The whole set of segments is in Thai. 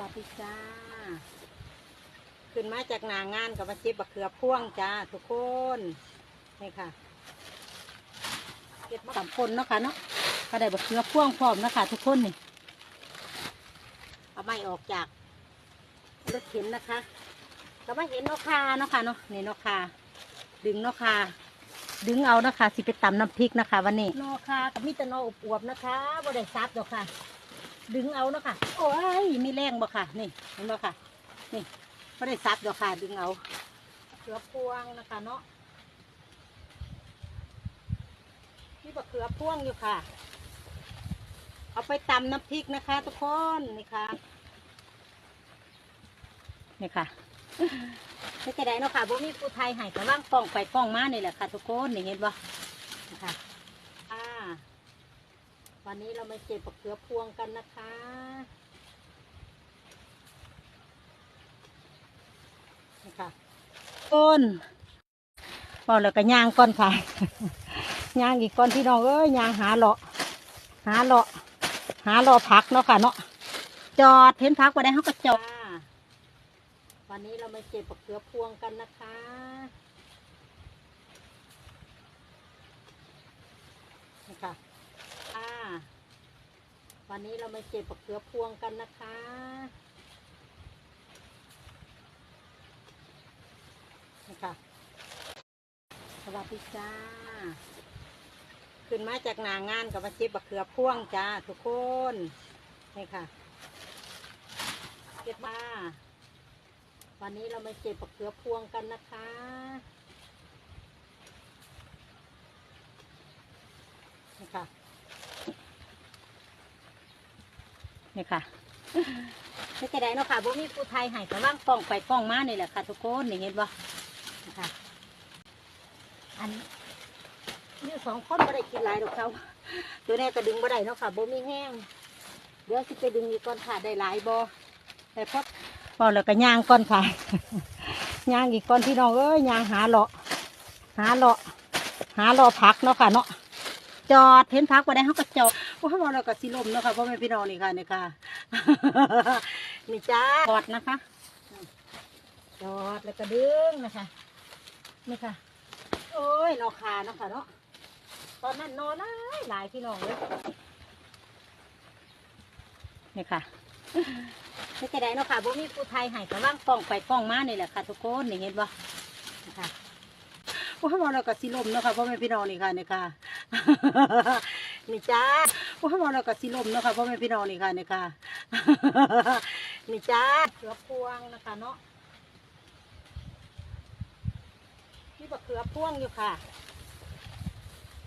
วัสดีจ้า ขึ้นมาจากนางงานกับมาเจ็บบักเขือพ่วงจ้าทุกคน นี่ค่ะเก็บมาสามคนเนาะค่ะเนาะก็ได้บักเขือพ่วงพร้อมเนาะคะทุกคนนี่ เอาไม้ออกจากรถเข็นนะคะก็มาเห็นนกคาเนาะค่ะเนาะ นี่นกคา ดึงนกคาดึงเอานะคะสิไปตำน้ำพริกนะคะ วันนี้นกคากับมิตรนออวบๆนะคะบ่ได้ซับดอกค่ะ ดึงเอาเนาะค่ะ โอ้ยมีแรงบ่ค่ะ นี่เห็นบ่ค่ะ นี่ไม่ได้ซับดอกค่ะ ดึงเอาเขือพวงนะคะเนาะนี่บะเขือพวงอยู่ค่ะ เอาไปตำน้ำพริกนะคะ ทุกคนนี่ค่ะนี่ค่ะไม่กระไดเนาะค่ะบ่มีผู้ไทยให้กระว่างป้องไปป้องมานี่แหละค่ะ ทุกคนนี่เห็นบ่นี่ค่ะอ่า วันนี้เรามาเก็บบักเขือพวงกันนะคะ นี่ค่ะต้นบอกแล้วก็ย่างก้อนค่ะ ย่างอีกก้อนพี่น้องเอ้ยย่างหาเลาะ หาเลาะ หาเลาะพักเนาะค่ะเนาะ จอดเห็นพักไว้ได้เขาก็จอดวันนี้เรามาเก็บบักเขือพวงกันนะคะนี่ค่ะค่ะ วันนี้เรามาเก็บบักเขือพวงกันนะคะนี่ค่ะสวัสดีจ้า ขึ้นมาจากนางานกับมาเก็บบักเขือพวงจ้าทุกคน นี่ค่ะ เก็บมาวันนี้เรามาเก็บบักเขือพวงกันนะคะนี่ค่ะ นี่ค่ะไม่กระได้เนาะค่ะบ่มีผู้ไทยให้แต่ว่างป้องไปป้องมานี่แหละค่ะทุกคนนี่เห็นบ่นี่ค่ะอันนี่สองคนบ่ได้กินหลายดอกเขาตัวนี้ก็ดึงบ่ได้เนาะค่ะบ่มีแห้งเดี๋ยวสิไปดึงอีกก่อนค่ะได้หลายบ่แต่พอพอแล้วก็ย่างก่อนค่ะย่างอีกก่อนพี่น้องเอ้ยย่างหาเลาะหาเลาะหาเลาะพักเนาะค่ะเนาะจอดเห็นพักไว้ได้เขาก็จอด ว่าเขาบอกเราก็สิลมเนาะค่ะพ่อแม่พี่น้องนี่ค่ะนี่ค่ะ นี่จ้าจอดนะคะจอดแล้วก็ดึงนะคะนี่ค่ะ โอ้ยนอคาเนาะค่ะเนาะตอนนั้นนอนหลายหลายพี่น้องเลยนี่ค่ะไม่กระไดเนาะค่ะบ่มีผู้ไทยให้แต่ว่างป้องไปป้องมานี่แหละค่ะทุกคนนี่เห็นบ่นี่ค่ะว่าเขาบอกเราก็สิลมเนาะค่ะพ่อแม่พี่น้องนี่ค่ะนี่ค่ะนี่จ้า ว่าเขาบอเราก็สิลมเนาะค่ะพ่อแม่พี่น้องนี่ค่ะนี่ค่ะ นี่จ้าเขือพวงนะคะเนาะนี่บักเขือพวงอยู่ค่ะ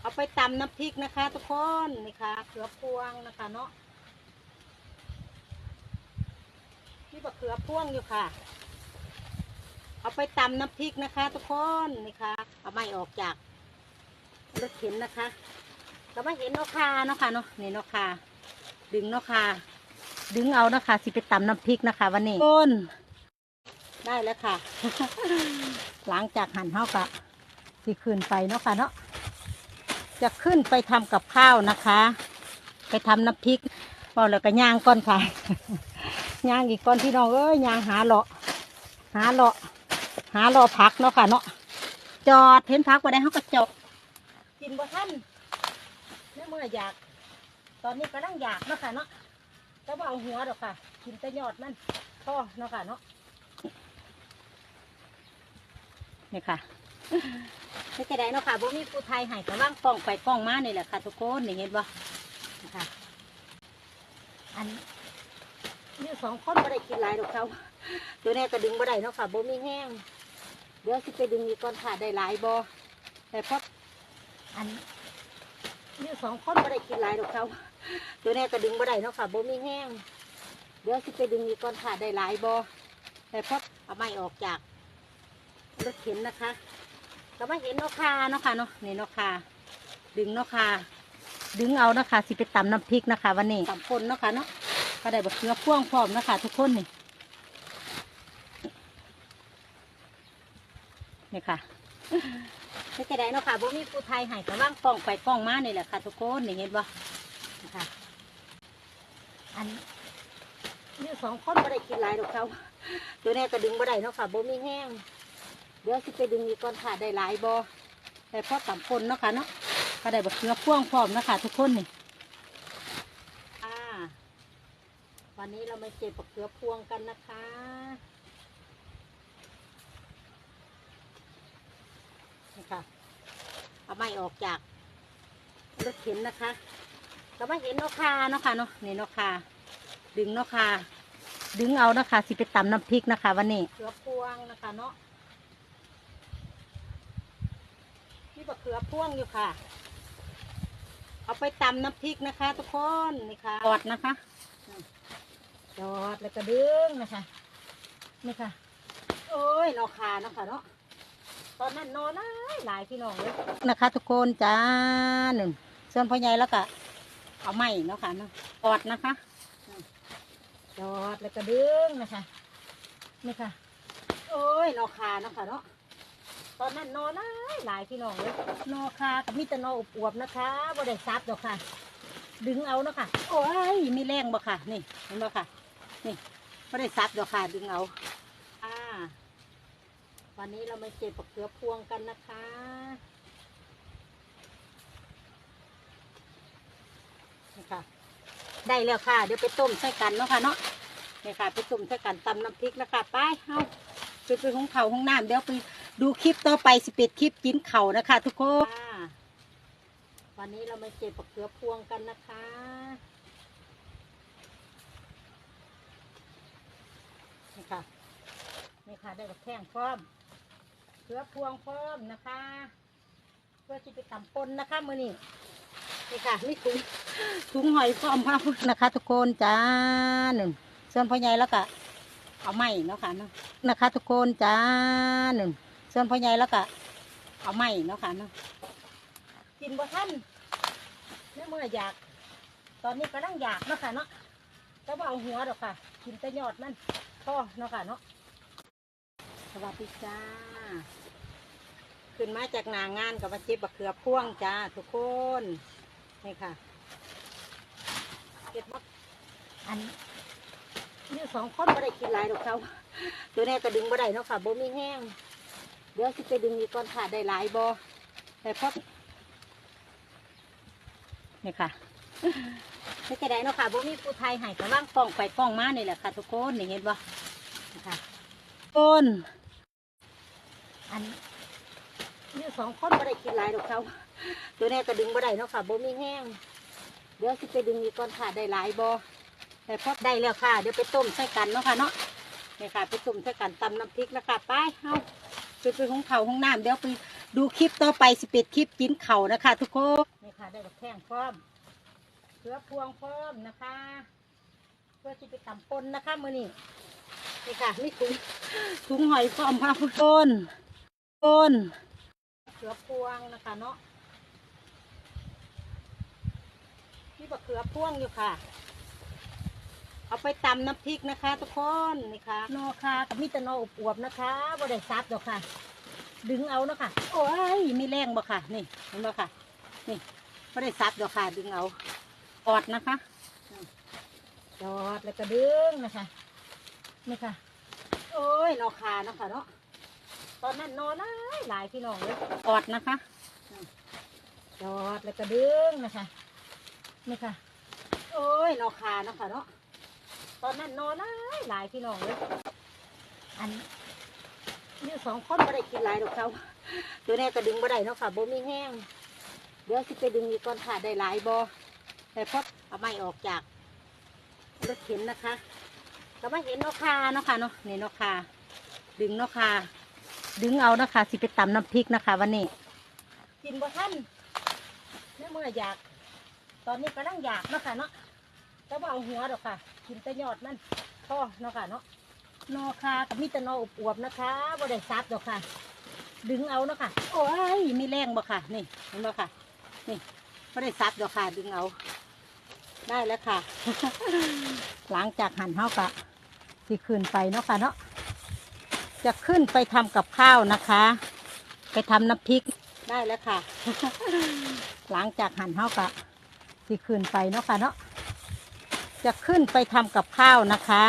เอาไปตำน้ำพริกนะคะ ทุกคนนี่ค่ะเขือพวงนะคะเนาะนี่บักเขือพวงอยู่ค่ะ เอาไปตำน้ำพริกนะคะ ทุกคนนี่ค่ะ เอาไม้ออกจากรถเข็นนะคะ ก็มาเห็นนกคาเนาะค่ะเนาะนี่นกคาดึงนกคาดึงเอานะคะสิไปตำน้ำพริกนะคะ วันนี้ต้นได้แล้วค่ะ หลังจากหั่นเท่ากับสิขึ้นไปเนาะค่ะเนาะจะขึ้นไปทำกับข้าวนะคะ ไปทำน้ำพริกพอแล้วก็ย่างก้อนค่ะย่างอีกก้อนพี่น้องเอ้ยย่างหาเลาะ หาเลาะ หาเลาะพักเนาะค่ะเนาะจอดเห็นพักไว้ได้เขาก็จอดกินบ่ท่าน เมื่อเมื่ออยาก ตอนนี้ก็ต้องอยากเนาะค่ะเนาะแต่ว่าเอาหัวดอกค่ะ กินแต่ยอดมันพ่อเนาะค่ะเนาะนี่ค่ะไม่กระไดเนาะค่ะบ่มีผู้ไทยให้แต่ว่างป้องไปป้องมานี่แหละค่ะทุกคนนี่เห็นบ่นี่ค่ะอันนี่สองคนไม่ได้กินหลายดอกเขาตัวนี้ก็ดึงบ่ได้เนาะค่ะบ่มีแห้งเดี๋ยวสิไปดึงอีกก่อนค่ะได้หลายบ่แต่พออันนี่ สองคนไม่ได้กินหลายดอกเขาตัวนี้ก็ดึงบ่ได้เนาะค่ะบ่มีแห้งเดี๋ยวสิไปดึงอีกก่อนค่ะได้หลายบ่แต่พอเอาไม้ออกจากรถเข็นนะคะก็มาเห็นนกคาเนาะค่ะเนาะนี่นกคาดึงนกคาดึงเอานะคะสิไปตำน้ำพริกนะคะ วันนี้ตำคนเนาะค่ะเนาะก็ได้บักเขือพ่วงพร้อมนะคะทุกคนนี่นี่ค่ะ ไม่กระไดเนาะค่ะบ่มีผู้ไทยให้แต่ว่างป้องไปป้องมานี่แหละค่ะทุกคนนี่เห็นบ่ค่ะอันนี่สองคนไม่ได้กินหลายดอกเขาตัวนี้ก็ดึงบ่ได้เนาะค่ะบ่มีแห้งเดี๋ยวสิไปดึงอีกก่อนค่ะได้หลายบ่ได้พอต่ำปนเนาะค่ะเนาะก็ได้บักเขือพ่วงพร้อมเนาะคะทุกคนนี่วันนี้เรามาเก็บบักเขือพวงกันนะคะนี่ ค่ะ เอาไม้ออกจากรถเข็นนะคะเราไม่เห็นเนาะค่ะเนาะค่ะเนาะนี่เนาะค่ะดึงเนาะค่ะดึงเอานะคะสิไปตำน้ำพริกนะคะ วันนี้เขือพวงนะคะเนาะนี่บักเขือพวงอยู่ค่ะ เอาไปตำน้ำพริกนะคะ ทุกคนนี่ค่ะจอดนะคะจอดแล้วก็ดึงนะคะนี่ค่ะ โอ้ยเนาะค่ะเนาะค่ะเนาะ ตอนนั้นนอนหลายหลายพี่น้องเลยนะคะ ทุกคนจ้าหนึ่งส่วนพ่อใหญ่แล้วก็เอาไม้เนาะค่ะเนาะจอดนะคะจอดแล้วก็ดึงนะคะนี่ค่ะ โอ้ยนอคาเนาะค่ะเนาะตอนนั้นนอนหลายหลายพี่น้องเลยนอคากับมีแต่นออวบๆนะคะบ่ได้ซับดอกค่ะ ดึงเอาเนาะค่ะ โอ้ยมีแรงบ่ค่ะ นี่เห็นบ่ค่ะ นี่บ่ได้ซับดอกค่ะ ดึงเอาอ่า วันนี้เรามาเก็บปักเขือพวงกันนะคะ นี่ค่ะ ได้แล้วค่ะ เดี๋ยวไปต้มใส่กันเนาะค่ะเนาะ นี่ค่ะ ไปต้มใส่กันตำน้ำพริกนะคะไปเฮาไปไปห้องเขาห้องน้ำเดี๋ยวไปดูคลิปต่อไปสิเป็ดคลิปกินเข่านะคะ ทุกคน วันนี้เรามาเก็บปักเขือพวงกันนะคะนี่ค่ะนี่ค่ะได้กับแข้งพร้อม เขือพวงพร้อมนะคะ เพื่อที่ไปตำปนนะคะมือนี้นี่ค่ะนี่ถุงถุงหอยฟอมพาพุนะคะ ทุกคนจ้าหนึ่งส่วนพ่อใหญ่แล้วก็เอาไม้เนาะค่ะเนาะนะคะ ทุกคนจ้าหนึ่งส่วนพ่อใหญ่แล้วก็เอาไม้เนาะค่ะเนาะกินบ่ท่านเมื่อเมื่ออยาก ตอนนี้ก็ต้องอยากเนาะค่ะเนาะแต่ว่าเอาหัวดอกค่ะ กินแต่ยอดมันพ่อเนาะค่ะเนาะสวัสดีจ้า ขึ้นมาจากนางงานกับมาเจ็บบักเขือพ่วงจ้าทุกคนนี่ค่ะเก็บมาอันนี่สองคนไม่ได้กินหลายดอกเขาตัวนี้ก็ดึงบ่ได้เนาะค่ะบ่มีแห้งเดี๋ยวสิไปดึงอีกก่อนค่ะได้หลายบ่แต่พอนี่ค่ะไม่กระไดเนาะค่ะบ่มีผู้ไทยให้กระว่างป้องไปป้องมานี่แหละค่ะ ทุกคนนี่เห็นบ่นี่ค่ะต้น อันนี่สองคนไม่ได้กินหลายดอกเขาตัวนี้ก็ดึงบ่ได้เนาะค่ะบ่มีแห้งเดี๋ยวสิไปดึงอีกก่อนค่ะได้หลายบแต่พอได้แล้วค่ะ เดี๋ยวไปต้มใส่กันเนาะค่ะเนาะนี่ค่ะไปต้มใส่กันตำน้ำพริกนะคะไปเฮาไปไปห้องเขาห้องน้ำเดี๋ยวไปดูคลิปต่อไปสิเป็ดคลิปกินเข่านะคะทุกคนนี่ค่ะได้กับแข้งพร้อมเขือพวงพร้อมนะคะ เพื่อที่ไปตำปนนะคะมือนี้นี่ค่ะนี่ถุงถุงหอยพร้อมค่ะทุกคน นเขือพวงนะคะเนาะนี่บักเขือพ่วงอยู่ค่ะ เอาไปตำน้ำพริกนะคะทุกคนนี่ค่ะนอคากับมีแต่นออวบๆนะคะบ่ได้ซับดอกค่ะ ดึงเอาเนาะค่ะโอ้ยมีแรงบ่ค่ะ นี่เห็นบ่ค่ะ นี่บ่ได้ซับดอกค่ะ ดึงเอาจอดนะคะจอดแล้วก็ดึงนะคะนี่ค่ะ โอ้ยนอคาเนาะค่ะเนาะ ตอนนั้นนอนหลายหลายพี่น้องเลยอดนะคะจอดแล้วก็ดึงนะคะนี่ค่ะ โอ้ยนอคานะค่ะเนาะตอนนั้นนอนหลายหลายพี่น้องเลยอันนี่สองคนไม่ได้กินหลายดอกเขาตัวนี้ก็ดึงบ่ได้เนาะค่ะบ่มีแห้งเดี๋ยวสิไปดึงอีกก่อนค่ะได้หลายบ่แต่พอเอาไม้ออกจากรถเข็นนะคะก็ไม่เห็นนอคาเนาะค่ะเนาะนี่นอคาดึงนอคา ดึงเอานะคะสิไปตำน้ำพริกนะคะ วันนี้ กินบ่ท่านเมื่อเมื่ออยาก ตอนนี้ก็ต้องอยากเนาะคะเนาะแต่ว่าเอาหัวดอกค่ะ กินแต่ยอดมันพ่อเนาะค่ะเนาะนอคากับมีแต่นออวบๆนะคะบ่ได้ซับดอกค่ะ ดึงเอาเนาะค่ะ โอ้ยมีแรงบ่ค่ะ นี่เห็นบ่ค่ะ นี่บ่ได้ซับดอกค่ะ ดึงเอา ได้แล้วค่ะ หลังจากหั่นเฮากะสิขึ้นไปเนาะค่ะเนาะ จะขึ้นไปทำกับข้าวนะคะ ไปทำน้ำพริกได้แล้วค่ะ หลังจากหั่นเฮากะที่ขึ้นไปเนาะค่ะเนาะจะขึ้นไปทำกับข้าวนะคะ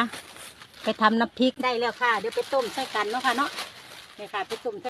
ไปทำน้ำพริกได้แล้วค่ะ เดี๋ยวไปต้มใส่กันเนาะค่ะเนาะนี่ค่ะไปต้ม